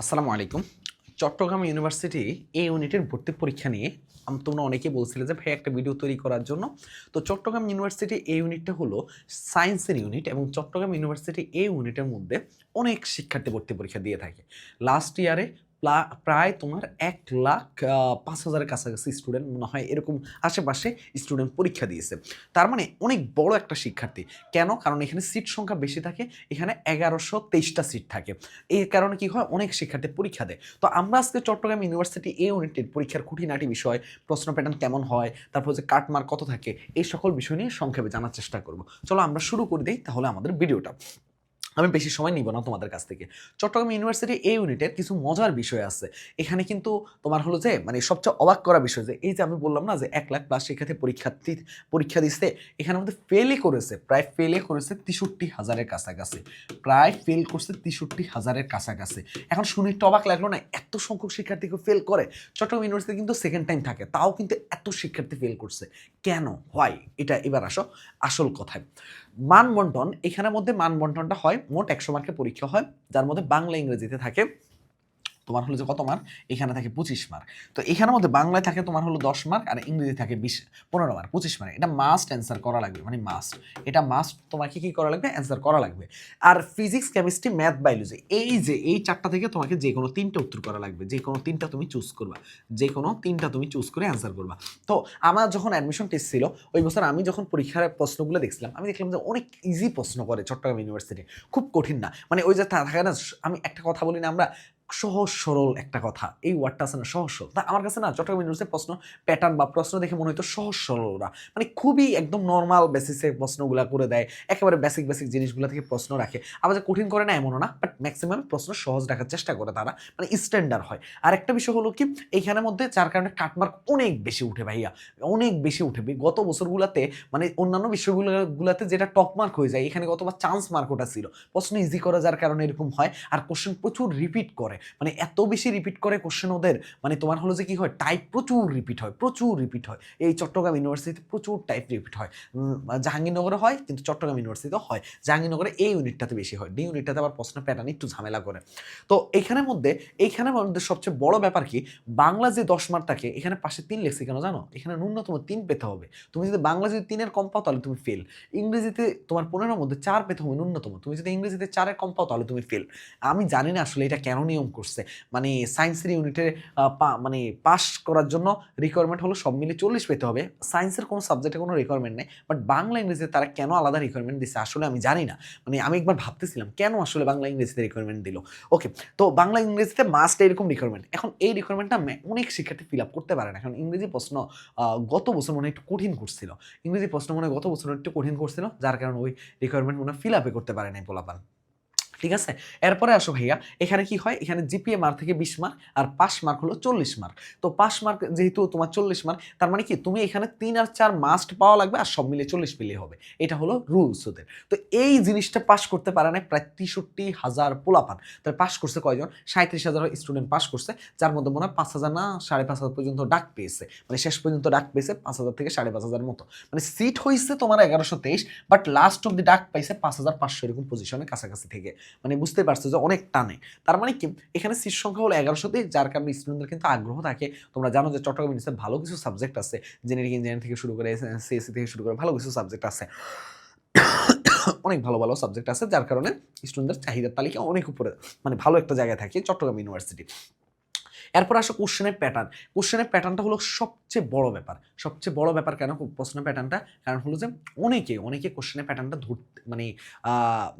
আসসালামু আলাইকুম। চট্টগ্রাম ইউনিভার্সিটি এ ইউনিটের ভর্তি পরীক্ষা নিয়ে আম- তোমরা অনেকেই বলছিলে যে, ভাই, একটা ভিডিও তৈরি করার জন্য। তো চট্টগ্রাম ইউনিভার্সিটি এই ইউনিটটা হলো সায়েন্সের ইউনিট এবং চট্টগ্রাম ইউনিভার্সিটি এই ইউনিটের মধ্যে অনেক শিক্ষার্থী ভর্তি পরীক্ষা দিয়ে থাকে। লাস্ট ইয়ারে প্রায় তোমার এক লাখ পাঁচ হাজারের কাছাকাছি স্টুডেন্ট মনে হয় এরকম আশেপাশে স্টুডেন্ট পরীক্ষা দিয়েছে। তার মানে অনেক বড় একটা শিক্ষার্থী। কেন? কারণ এখানে সিট সংখ্যা বেশি থাকে, এখানে এগারোশো তেইশটা সিট থাকে। এই কারণে কি হয়? অনেক শিক্ষার্থী পরীক্ষা দেয়। তো আমরা আজকে চট্টগ্রাম ইউনিভার্সিটি এ ইউনিটের পরীক্ষার খুঁটিনাটি বিষয়, প্রশ্ন প্যাটার্ন কেমন হয়, তারপর যে কাটমার্ক কত থাকে, এই সকল বিষয় নিয়ে সংক্ষেপে জানার চেষ্টা করব। চলো আমরা শুরু করে দিই তাহলে আমাদের ভিডিওটা আমি বেশি সময় নিব না তোমাদের কাছ থেকে। চট্টগ্রাম ইউনিভার্সিটি এই ইউনিটের কিছু মজার বিষয় আছে। এখানে কিন্তু তোমার হলো যে মানে সবচেয়ে অবাক করা বিষয় যে, এই যে আমি বললাম না যে, এক লাখ প্লাস শিক্ষার্থী পরীক্ষার্থী, পরীক্ষা দিচ্ছে, এখানে মধ্যে ফেলই করেছে, প্রায় ফেলে করেছে তেষট্টি হাজারের কাছাকাছি। প্রায় ফেল করছে তেষট্টি হাজারের কাছাকাছি। এখন শুনে একটু অবাক লাগল না, এত সংখ্যক শিক্ষার্থীকে ফেল করে? চট্টগ্রাম ইউনিভার্সিটি কিন্তু সেকেন্ড টাইম থাকে, তাও কিন্তু এত শিক্ষার্থী ফেল করছে। কেন? হয় এটা এবার আসো আসল কথায়। মানবন্টন এখানের মধ্যে মানবন্টনটা হয় মোট একশো মার্কের পরীক্ষা হয় যার মধ্যে বাংলা ইংরেজিতে থাকে। তোমার হলো যে কত মার্ক এখানে থাকে পঁচিশ মার্ক তো এখানের মধ্যে বাংলায় থাকে তোমার হলো দশ মার্ক আর ইংরেজি থাকে বিশ, পনেরো মার্ক পঁচিশ মার্ক এটা মাস্ট অ্যান্সার করা লাগবে মানে মাস্ট এটা মাস্ট তোমাকে কি করা লাগবে? অ্যান্সার করা লাগবে। আর ফিজিক্স কেমিস্ট্রি ম্যাথ বায়োলজি এই যে, এই চারটা থেকে তোমাকে যে কোনো তিনটা উত্তর করা লাগবে। যে কোনো তিনটা তুমি চুজ করবা। যে কোনো তিনটা তুমি চুজ করে অ্যান্সার করবা। তো আমার যখন অ্যাডমিশন টেস্ট ছিল, ওই বছর আমি যখন পরীক্ষার প্রশ্নগুলো দেখছিলাম, আমি দেখলাম যে অনেক ইজি প্রশ্ন করে চট্টগ্রাম ইউনিভার্সিটি খুব কঠিন না। মানে ওই যে থাকে না, আমি একটা কথা বলি না আমরা সহজ সরল একটা কথা। এই ওয়ার্ডটা আছে না সহজ সরল। তা আমার কাছে না চট্টগ্রাম ইউনিভার্সিটির প্রশ্ন প্যাটার্ন বা প্রশ্ন দেখে মনে হতো সহজ সরল ওরা মানে খুবই একদম নর্মাল বেসিসে প্রশ্নগুলো করে দেয়, একেবারে বেসিক বেসিক জিনিসগুলো থেকে প্রশ্ন রাখে। আবার যে কঠিন করে না এমনও না বাট ম্যাক্সিমাম প্রশ্ন সহজ রাখার চেষ্টা করে তারা। মানে স্ট্যান্ডার্ড হয়। আর একটা বিষয় হলো কি এইখানের মধ্যে যার কারণে কাটমার্ক অনেক বেশি উঠে ভাইয়া। অনেক বেশি উঠে। গত বছরগুলোতে মানে অন্যান্য বিষয়গুলোতে যেটা টপ মার্ক হয়ে যায়, এখানে গতবার চান্স মার্ক ওটা ছিল। প্রশ্ন ইজি করা যার কারণে এরকম হয়। আর কোশ্চেন প্রচুর রিপিট করে। মানে এত বেশি রিপিট করে কোশ্চেন ওদের মানে তোমার হলো যে কি হয় টাইপ প্রচুর রিপিট হয়, প্রচুর রিপিট হয়। এই চট্টগ্রাম ইউনিভার্সিটিতে প্রচুর টাইপ রিপিট হয়। জাহাঙ্গীরনগরে হয়, কিন্তু চট্টগ্রাম ইউনিভার্সিটিতে হয়। জাহাঙ্গীরনগরে এই ইউনিটটাতে বেশি হয়। ডি ইউনিটটাতে আবার প্রশ্ন প্যাটার্ন একটু ঝামেলা করে। তো এইখানের মধ্যে এইখানের মধ্যে সবচেয়ে বড় ব্যাপার কি? বাংলা যে দশ মার্ক থাকে এখানে পাশে তিন লেখছি কেন জানো? এখানে ন্যূনতম তিন পেতে হবে। তুমি যদি বাংলা যদি তিনের কম পাও, তাহলে তুমি ফেল ইংরেজিতে তোমার পনেরোর মধ্যে চার পেতে হবে ন্যূনতম। তুমি যদি ইংরেজিতে চারের কম পাও, তাহলে তুমি ফেল আমি জানি না আসলে এটা কেন নিয়ম করছে। মানে সায়েন্সের ইউনিটে মানে পাস করার জন্য রিকোয়ারমেন্ট হলো সব মিলে চল্লিশ পেতে হবে। সায়েন্সের কোনো সাবজেক্টে কোনো রিকোয়ারমেন্ট নেই বাট বাংলা ইংরেজিতে তারা কেন আলাদা রিকোয়ারমেন্ট দিচ্ছে আসলে আমি জানি না। মানে আমি একবার ভাবতেছিলাম, কেন আসলে বাংলা ইংরেজিতে রিকোয়ারমেন্ট দিল? ওকে তো বাংলা ইংরেজিতে মাস্ট এরকম রিকোয়ারমেন্ট এখন এই রিকোয়ারমেন্টটা অনেক শিক্ষার্থী ফিল আপ করতে পারে না। এখন ইংরেজি প্রশ্ন গত বছর মনে একটু কঠিন করছিল। ইংরেজি প্রশ্ন মনে গত বছর একটু কঠিন করছিল, যার কারণে ওই রিকোয়ারমেন্ট মনে ফিল আপে করতে পারে নাই পোলাপান। ঠিক আছে? এরপরে আসো ভাইয়া, এখানে কি হয়? এখানে জিপিএ মার্ক থেকে বিশ মার্ক আর পাস মার্ক হলো চল্লিশ মার্ক তো পাস মার্ক যেহেতু তোমার চল্লিশ মার্ক তার মানে কি? তুমি এখানে তিন আর চার মাস্ট পাওয়া লাগবে আর সব মিলে চল্লিশ পেলে হবে। এটা হলো রুলস ওদের। তো এই জিনিসটা পাস করতে পারে না প্রায় তেষট্টি হাজার পোলাপান। তাহলে পাস করছে কয়জন? সাঁত্রিশ হাজার স্টুডেন্ট পাস করছে, যার মধ্যে মনে হয় পাঁচ হাজার না সাড়ে পাঁচ হাজার পর্যন্ত ডাক পেয়েছে। মানে শেষ পর্যন্ত ডাক পেয়েছে পাঁচ হাজার থেকে সাড়ে পাঁচ হাজার মতো। মানে সিট হয়েছে তোমার এগারোশো তেইশ বাট লাস্ট অব দি ডাক পাইছে পাঁচ হাজার পাঁচশো এরকম পজিশনের কাছাকাছি থেকে। মানে বুঝতে পারছ যে অনেক টানে। তার মানে কি? এখানে সিট সংখ্যা হলো এগারোশোতে যার কারণে স্টুডেন্টদের কিন্তু আগ্রহ থাকে। তোমরা জানো যে চট্টগ্রাম ইউনিভার্সিটিতে ভালো কিছু সাবজেক্ট আছে। ইঞ্জিনিয়ারিং ইঞ্জিনিয়ারিং থেকে শুরু করে সিএসসি থেকে শুরু করে ভালো কিছু সাবজেক্ট আছে। অনেক ভালো ভালো সাবজেক্ট আছে, যার কারণে স্টুডেন্টদের চাহিদার তালিকা অনেক উপরে মানে ভালো একটা জায়গায় থাকে চট্টগ্রাম ইউনিভার্সিটি এরপর আসো কোশ্চেনের প্যাটার্ন কোশ্চেনের প্যাটার্নটা হলো সবচেয়ে বড় ব্যাপার। সবচেয়ে বড় ব্যাপার কেন? প্রশ্নের প্যাটার্নটা কারণ হলো যে অনেকে অনেকে কোশ্চেনের প্যাটার্নটা ধরতে মানে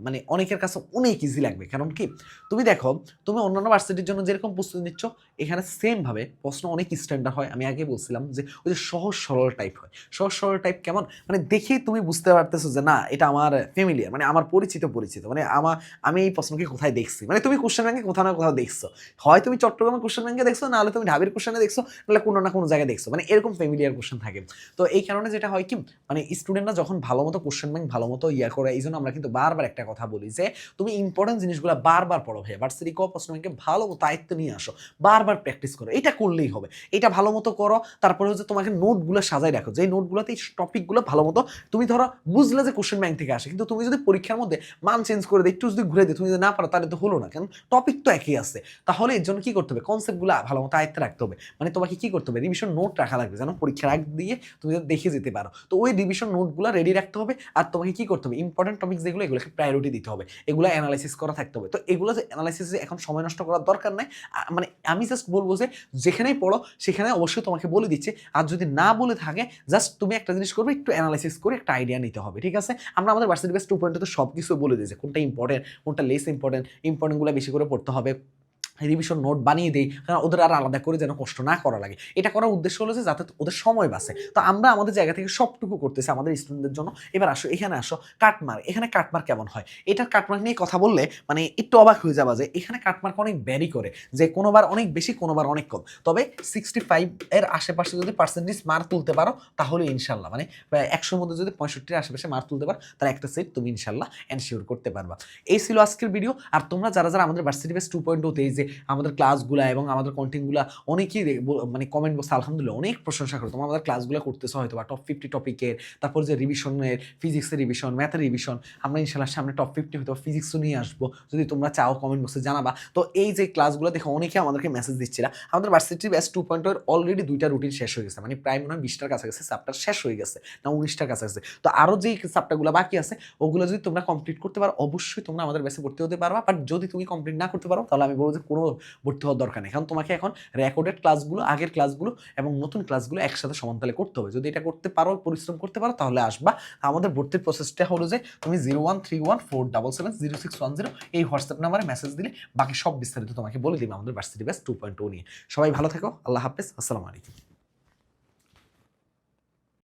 মানে অনেকের কাছে অনেক ইজি লাগবে। কারণ কি? তুমি দেখো, তুমি অন্যান্য ভার্সিটির জন্য যেরকম প্রস্তুতি নিচ্ছ, এখানে সেমভাবে প্রশ্ন অনেক স্ট্যান্ডার্ড হয়। আমি আগে বলছিলাম যে ওই যে সহজ সরল টাইপ হয়। সহজ সরল টাইপ কেমন? মানে দেখেই তুমি বুঝতে পারতেছো যে না, এটা আমার ফ্যামিলিয়ার মানে আমার পরিচিত পরিচিত। মানে আমার আমি এই প্রশ্নকে কোথায় দেখছি? মানে তুমি কোশ্চেন ব্যাংকে কোথাও না কোথাও দেখছ। হয় তুমি চট্টগ্রামের কোশ্চেন ব্যাংকে ব্যাংকে দেখছ নাহলে তুমি ঢাবির কোশ্চেনে দেখছ নাহলে কোনো না কোনো জায়গায় দেখছ। মানে এরকম ফ্যামিলিয়ার কোশ্চেন থাকে। তো এই কারণে যেটা হয় কি মানে স্টুডেন্টরা যখন ভালো মতো কোশ্চেন ব্যাংক ভালো মতো ইয়া করে এই জন্য আমরা কিন্তু বারবার একটা কথা বলি যে, তুমি ইম্পর্টেন্ট জিনিসগুলো বারবার পড়ো ভাই ভার্সিটি কো, প্রশ্ন ব্যাংকে ভালো মতো আয়ত্ত নিয়ে আসো। বারবার প্র্যাকটিস করো। এটা করলেই হবে। এটা ভালো মতো করো। তারপরে হচ্ছে তোমাকে নোটগুলো সাজাই রাখো। যে নোটগুলোতে এই টপিকগুলো ভালো মতো তুমি ধরো বুঝলে যে কোশ্চেন ব্যাংক থেকে আসে, কিন্তু তুমি যদি পরীক্ষার মধ্যে মান চেঞ্জ করে দিই একটু যদি ঘুরে দিই তুমি যদি না পারো, তাহলে তো হলো না। কারণ টপিক তো একই আছে। তাহলে এর জন্য কি করতে হবে? কনসেপ্টগুলো ভালো মতো আয়ত্তে রাখতে হবে। মানে তোমাকে কি করতে হবে? রিভিশন নোট রাখা লাগবে। যেন পরীক্ষার আগ দিয়ে তুমি দেখে যেতে পারো। তো ওই রিভিশন নোটগুলো রেডি রাখতে হবে আর তোমাকে কি করতে হবে? ইম্পর্টেন্ট টপিক যেগুলো, এগুলোকে প্রায়োরিটি দিতে হবে। এগুলো অ্যানালাইসিস করা থাকতে হবে। তো এগুলো যে অ্যানালাইসিসে এখন সময় নষ্ট করার দরকার নাই। মানে আমি জাস্ট বলব যে যেখানেই পড়ো, সেখানে অবশ্যই তোমাকে বলে দিচ্ছে। আর যদি না বলে থাকে জাস্ট তুমি একটা জিনিস করবে, একটু অ্যানালাইসিস করে একটা আইডিয়া নিতে হবে। ঠিক আছে? আমরা আমাদের ভার্সিটি বেস টু পয়েন্টে তো সব কিছু বলে দিয়েছি। কোনটা ইম্পর্টেন্ট কোনটা লেস ইম্পর্টেন্ট ইম্পর্টেন্টগুলো বেশি করে পড়তে হবে। রিভিশন নোট বানিয়ে দেই, কারণ ওদের আর আলাদা করে যেন কষ্ট না করা লাগে। এটা করার উদ্দেশ্য হলো যে, যাতে ওদের সময় বাঁচে। তো আমরা আমাদের জায়গা থেকে সবটুকু করতেছি আমাদের স্টুডেন্টদের জন্য। এবার আসো, এখানে আসো কাটমার্ক এখানে কাটমার্ক কেমন হয়? এটার কাটমার্ক নিয়ে কথা বললে মানে একটু অবাক হয়ে যাবা যে, এখানে কাটমার্ক অনেক ব্যারি করে, যে কোনোবার অনেক বেশি, কোনোবার অনেক কম। তবে সিক্সটি ফাইভ এর আশেপাশে যদি পার্সেন্টেজ মার্ক তুলতে পারো, তাহলে ইনশাল্লাহ মানে একশোর মধ্যে যদি পঁয়ষট্টির আশেপাশে মার্ক তুলতে পারো, তাহলে একটা সেট তুমি ইনশাল্লাহ এনশিওর করতে পারবা। এই ছিল আজকের ভিডিও আর তোমরা যারা যারা আমাদের ভার্সিটি বেস টু পয়েন্ট ওতে যে আমাদের ক্লাসগুলো এবং আমাদের কন্টেন্টগুলো অনেকেই মানে কমেন্ট বক্সে আলহামদুলিল্লাহ অনেক প্রশংসা করো। তোমরা আমাদের ক্লাসগুলো করতেছো হয়তো বা টপ ফিফটি টপিকের তারপর যে রিভিশনের ফিজিক্সের রিভিশন ম্যাথের রিভিশন আমরা ইনশাল্লাহ সামনে টপ ফিফটি হয়তো ফিজিক্সও নিয়ে আসব। যদি তোমরা চাও কমেন্ট বক্সে জানাবা। তো এই যে ক্লাসগুলো দেখে অনেকে আমাদেরকে মেসেজ দিচ্ছিলা, আমাদের ভার্সিটি ব্যাস টু পয়েন্টের অলরেডি দুইটা রুটিন শেষ হয়ে গেছে। মানে প্রায় মনে হয় বিশটার কাছাকাছি চ্যাপ্টার শেষ হয়ে গেছে, না উনিশটার কাছে কাছাকাছি। তো আরও যেই চ্যাপ্টারগুলো বাকি আছে, ওগুলো যদি তোমরা কমপ্লিট করতে পারো, অবশ্যই তোমরা আমাদের বেসে ভর্তি হতে পারবা। বাট যদি তুমি কমপ্লিট না করতে পারো, তাহলে আমি বলব যে কোনো ভর্তি হওয়ার দরকার নেই। কারণ তোমাকে এখন রেকর্ডেড ক্লাসগুলো আগের ক্লাসগুলো এবং নতুন ক্লাসগুলো একসাথে সমানতালে করতে হবে। যদি এটা করতে পারো, পরিশ্রম করতে পারো, তাহলে আসবা। আমাদের ভর্তির প্রসেসটা হলো যে, তুমি zero one three one four double seven zero six one zero এই হোয়াটসঅ্যাপ নাম্বারে মেসেজ দিলে বাকি সব বিস্তারিত তোমাকে বলে দিবে আমাদের ভার্সিটি ব্যাস টু পয়েন্ট টু নিয়ে। সবাই ভালো থেকো, আল্লাহ হাফেজ, আসসালামু আলাইকুম।